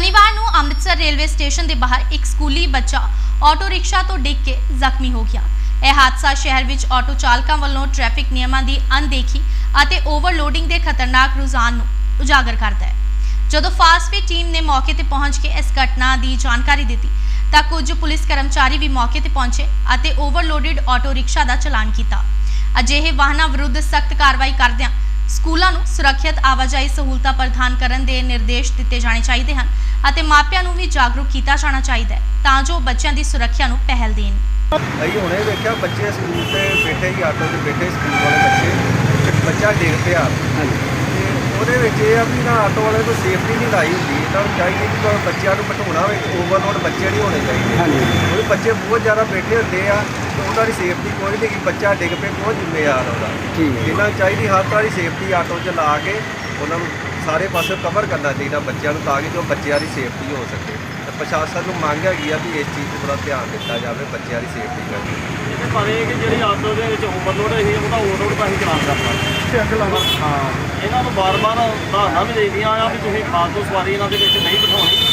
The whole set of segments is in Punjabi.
ਸ਼ਨੀਵਾਰ ਨੂੰ ਅੰਮ੍ਰਿਤਸਰ ਰੇਲਵੇ ਸਟੇਸ਼ਨ ਦੇ ਬਾਹਰ ਇੱਕ ਸਕੂਲੀ ਬੱਚਾ ਆਟੋ ਰਿਕਸ਼ਾ ਤੋਂ ਡਿੱਗ ਕੇ ਜ਼ਖਮੀ ਹੋ ਗਿਆ। ਇਹ ਹਾਦਸਾ ਸ਼ਹਿਰ ਵਿੱਚ ਆਟੋ ਚਾਲਕਾਂ ਵੱਲੋਂ ਟ੍ਰੈਫਿਕ ਨਿਯਮਾਂ ਦੀ ਅਣਦੇਖੀ ਅਤੇ ਓਵਰਲੋਡਿੰਗ ਦੇ ਖਤਰਨਾਕ ਰੁਝਾਨ ਨੂੰ ਉਜਾਗਰ ਕਰਦਾ ਹੈ। ਜਦੋਂ ਫਾਸਟਵੇ ਟੀਮ ਨੇ ਮੌਕੇ ਤੇ ਪਹੁੰਚ ਕੇ ਇਸ ਘਟਨਾ ਦੀ ਜਾਣਕਾਰੀ ਦਿੱਤੀ, ਤਾਂ ਕੁਝ ਪੁਲਿਸ ਕਰਮਚਾਰੀ ਵੀ ਮੌਕੇ ਤੇ ਪਹੁੰਚੇ ਅਤੇ ਓਵਰਲੋਡਡ ਆਟੋ ਰਿਕਸ਼ਾ ਦਾ ਚਲਾਨ ਕੀਤਾ। ਅਜਿਹੇ ਵਾਹਨਾਂ ਵਿਰੁੱਧ ਸਖਤ ਕਾਰਵਾਈ ਕਰਦਿਆਂ ਸਕੂਲਾਂ ਨੂੰ ਸੁਰੱਖਿਅਤ ਆਵਾਜਾਈ ਸਹੂਲਤਾਂ ਪ੍ਰਦਾਨ ਕਰਨ ਦੇ ਨਿਰਦੇਸ਼ ਦਿੱਤੇ ਜਾਣੇ ਚਾਹੀਦੇ ਹਨ ਅਤੇ ਮਾਪਿਆਂ ਨੂੰ ਵੀ ਜਾਗਰੂਕ ਕੀਤਾ ਜਾਣਾ ਚਾਹੀਦਾ ਹੈ ਤਾਂ ਜੋ ਬੱਚਿਆਂ ਦੀ ਸੁਰੱਖਿਆ ਨੂੰ ਪਹਿਲ ਦੇਣ। ਅਸੀਂ ਹੁਣੇ ਵੇਖਿਆ ਬੱਚੇ ਸਕੂਲ ਤੇ ਬੈਠੇ ਹੀ ਆਟੋ 'ਚ ਬੈਠੇ ਸਕੂਲ ਵਾਲੇ ਬੱਚੇ ਇੱਕ ਬੱਚਾ ਡਿੱਗ ਪਿਆ। ਤੇ ਉਹਦੇ ਵਿੱਚ ਇਹ ਆ ਵੀ ਨਾ ਆਟੋ ਵਾਲੇ ਕੋਈ ਸੇਫਟੀ ਨਹੀਂ ਲਾਈ ਹੁੰਦੀ ਨੂੰ ਚਾਹੀਦੀ ਕਿ ਕੋਈ ਬੱਚਿਆਂ ਨੂੰ ਬਿਠਾਉਣਾ ਹੋਵੇ ਓਵਰਲੋਡ ਬੱਚੇ ਨਹੀਂ ਹੋਣੇ ਚਾਹੀਦੇ। ਹਾਂਜੀ। ਉਹ ਬੱਚੇ ਬਹੁਤ ਜ਼ਿਆਦਾ ਬੈਠੇ ਹੁੰਦੇ ਆ ਤੇ ਉਹਨਾਂ ਦੀ ਸੇਫਟੀ ਕੋਈ ਨਹੀਂ ਕਿ ਬੱਚਾ ਡਿੱਗ ਪਏ ਕੋਈ ਜ਼ਿੰਮੇਵਾਰ ਉਹਦਾ। ਠੀਕ ਹੈ। ਇਹਨਾਂ ਨੂੰ ਚਾਹੀਦੀ ਹਰ ਤਰ੍ਹਾਂ ਦੀ ਸੇਫਟੀ ਆਟੋ 'ਚ ਲਾ ਕੇ ਉਹਨਾਂ ਨੂੰ ਸਾਰੇ ਪਾਸੇ ਕਵਰ ਕਰਨਾ ਚਾਹੀਦਾ ਬੱਚਿਆਂ ਨੂੰ ਤਾਂ ਕਿ ਜੋ ਬੱਚਿਆਂ ਦੀ ਸੇਫਟੀ ਹੋ ਸਕੇ। ਤੇ ਪ੍ਰਸ਼ਾਸਨ ਨੂੰ ਮੰਗ ਹੈਗੀ ਆ ਵੀ ਇਸ ਚੀਜ਼ 'ਤੇ ਬੜਾ ਧਿਆਨ ਦਿੱਤਾ ਜਾਵੇ ਬੱਚਿਆਂ ਦੀ ਸੇਫਟੀ ਕਰਕੇ ਇਹਦੇ ਬਾਰੇ ਕਿ ਜਿਹੜੀ ਆਟੋ ਦੇ ਵਿੱਚ ਓਵਰਲੋਡ ਹੈ ਉਹਦਾ ਓਵਰਲੋਡ ਤਾਂ ਅਸੀਂ ਚਲਾਨ ਕਰਨਾ ਹਾਂ। ਇਹਨਾਂ ਨੂੰ ਬਾਰ-ਬਾਰ ਧਾਰਨਾ ਵੀ ਦੇਦੀਆਂ ਆ ਵੀ ਤੁਸੀਂ ਫਾਲਤੂ ਸਵਾਰੀ ਇਹਨਾਂ ਦੇ ਵਿੱਚ ਨਹੀਂ ਬਿਠਾਉਣੀ।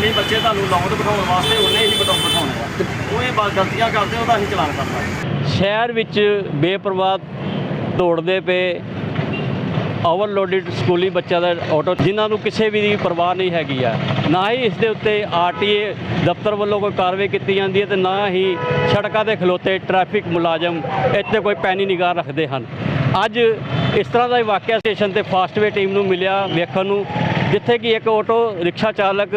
ਜਿੰਨੇ ਬੱਚੇ ਤੁਹਾਨੂੰ ਲਾਉਂਡ ਬਿਠਾਉਣ ਵਾਸਤੇ ਉਹਨੇ ਹੀ ਬਿਠਾਉਣ ਬਿਠਾਉਣੇ ਆ। ਉਹ ਇਹ ਬਾ- ਗਲਤੀਆਂ ਕਰਦੇ ਉਹਦਾ ਅਸੀਂ ਚਲਾਨ ਕਰਨਾ ਸ਼ਹਿਰ ਵਿੱਚ ਬੇਪਰਵਾਹ ਦੌੜਦੇ ਪਏ ਓਵਰਲੋਡਡ ਸਕੂਲੀ ਬੱਚਿਆਂ ਦਾ ਆਟੋ ਜਿਨ੍ਹਾਂ ਨੂੰ ਕਿਸੇ ਵੀ ਦੀ ਪਰਵਾਹ ਨਹੀਂ ਹੈਗੀ ਆ। ਨਾ ਹੀ ਇਸ ਦੇ ਉੱਤੇ ਆਰਟੀਏ ਦਫ਼ਤਰ ਵੱਲੋਂ ਕੋਈ ਕਾਰਵਾਈ ਕੀਤੀ ਜਾਂਦੀ ਹੈ ਤੇ ਨਾ ਹੀ ਸੜਕਾਂ ਤੇ ਖਲੋਤੇ ਟ੍ਰੈਫਿਕ ਮੁਲਾਜ਼ਮ ਇੱਥੇ ਕੋਈ ਪੈਣੀ ਨਿਗਾਹ ਰੱਖਦੇ ਹਨ। ਅੱਜ ਇਸ ਤਰ੍ਹਾਂ ਦਾ ਹੀ ਵਾਕਿਆ ਸਟੇਸ਼ਨ ਤੇ ਫਾਸਟਵੇ ਟੀਮ ਨੂੰ ਮਿਲਿਆ ਵੇਖਣ ਨੂੰ, ਜਿੱਥੇ ਕਿ ਇੱਕ ਆਟੋ ਰਿਕਸ਼ਾ ਚਾਲਕ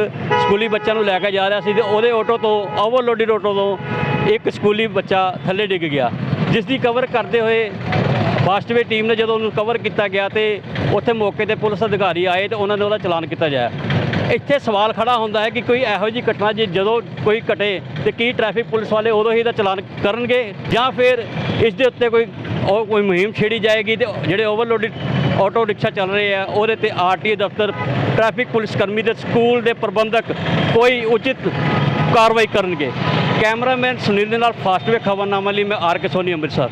ਸਕੂਲੀ ਬੱਚਿਆਂ ਨੂੰ ਲੈ ਕੇ ਜਾ ਰਿਹਾ ਸੀ ਤੇ ਉਹਦੇ ਆਟੋ ਤੋਂ ਓਵਰਲੋਡਡ ਆਟੋ ਤੋਂ ਇੱਕ ਸਕੂਲੀ ਬੱਚਾ ਥੱਲੇ ਡਿੱਗ ਗਿਆ ਜਿਸ ਦੀ ਕਵਰ ਕਰਦੇ ਹੋਏ ਫਾਸਟਵੇ ਟੀਮ ਨੇ ਜਦੋਂ ਉਹਨੂੰ ਕਵਰ ਕੀਤਾ ਗਿਆ ਤੇ ਉੱਥੇ ਮੌਕੇ ਤੇ ਪੁਲਿਸ ਅਧਿਕਾਰੀ ਆਏ ਤੇ ਉਹਨਾਂ ਨੇ ਉਹਦਾ ਚਲਾਨ ਕੀਤਾ ਜਾਇਆ ਇੱਥੇ ਸਵਾਲ ਖੜਾ ਹੁੰਦਾ ਹੈ ਕਿ ਕੋਈ ਇਹੋ ਜਿਹੀ ਘਟਨਾ ਜੇ ਜਦੋਂ ਕੋਈ ਘਟੇ ਤੇ ਕੀ ਟ੍ਰੈਫਿਕ ਪੁਲਿਸ ਵਾਲੇ ਉਦੋਂ ਹੀ ਇਹਦਾ ਚਲਾਨ ਕਰਨਗੇ ਜਾਂ ਫਿਰ ਇਸ ਦੇ ਉੱਤੇ ਕੋਈ ਉਹ ਕੋਈ ਮੁਹਿੰਮ ਛੇੜੀ ਜਾਏਗੀ ਤੇ ਜਿਹੜੇ ਓਵਰਲੋਡਡ ਆਟੋ ਰਿਕਸ਼ਾ ਚੱਲ ਰਹੇ ਆ, ਉਹਦੇ ਤੇ ਆਰਟੀਏ ਦਫ਼ਤਰ ਟ੍ਰੈਫਿਕ ਪੁਲਿਸ ਕਰਮੀ ਤੇ ਸਕੂਲ ਦੇ ਪ੍ਰਬੰਧਕ ਕੋਈ ਉਚਿਤ ਕਾਰਵਾਈ ਕਰਨਗੇ। ਕੈਮਰਾਮੈਨ ਸੁਨੀਲ ਦੇ ਨਾਲ ਫਾਸਟਵੇ ਖਬਰਨਾਮਾ ਲਈ ਮੈਂ ਆਰ ਕੇ ਸੋਨੀ ਅੰਮ੍ਰਿਤਸਰ।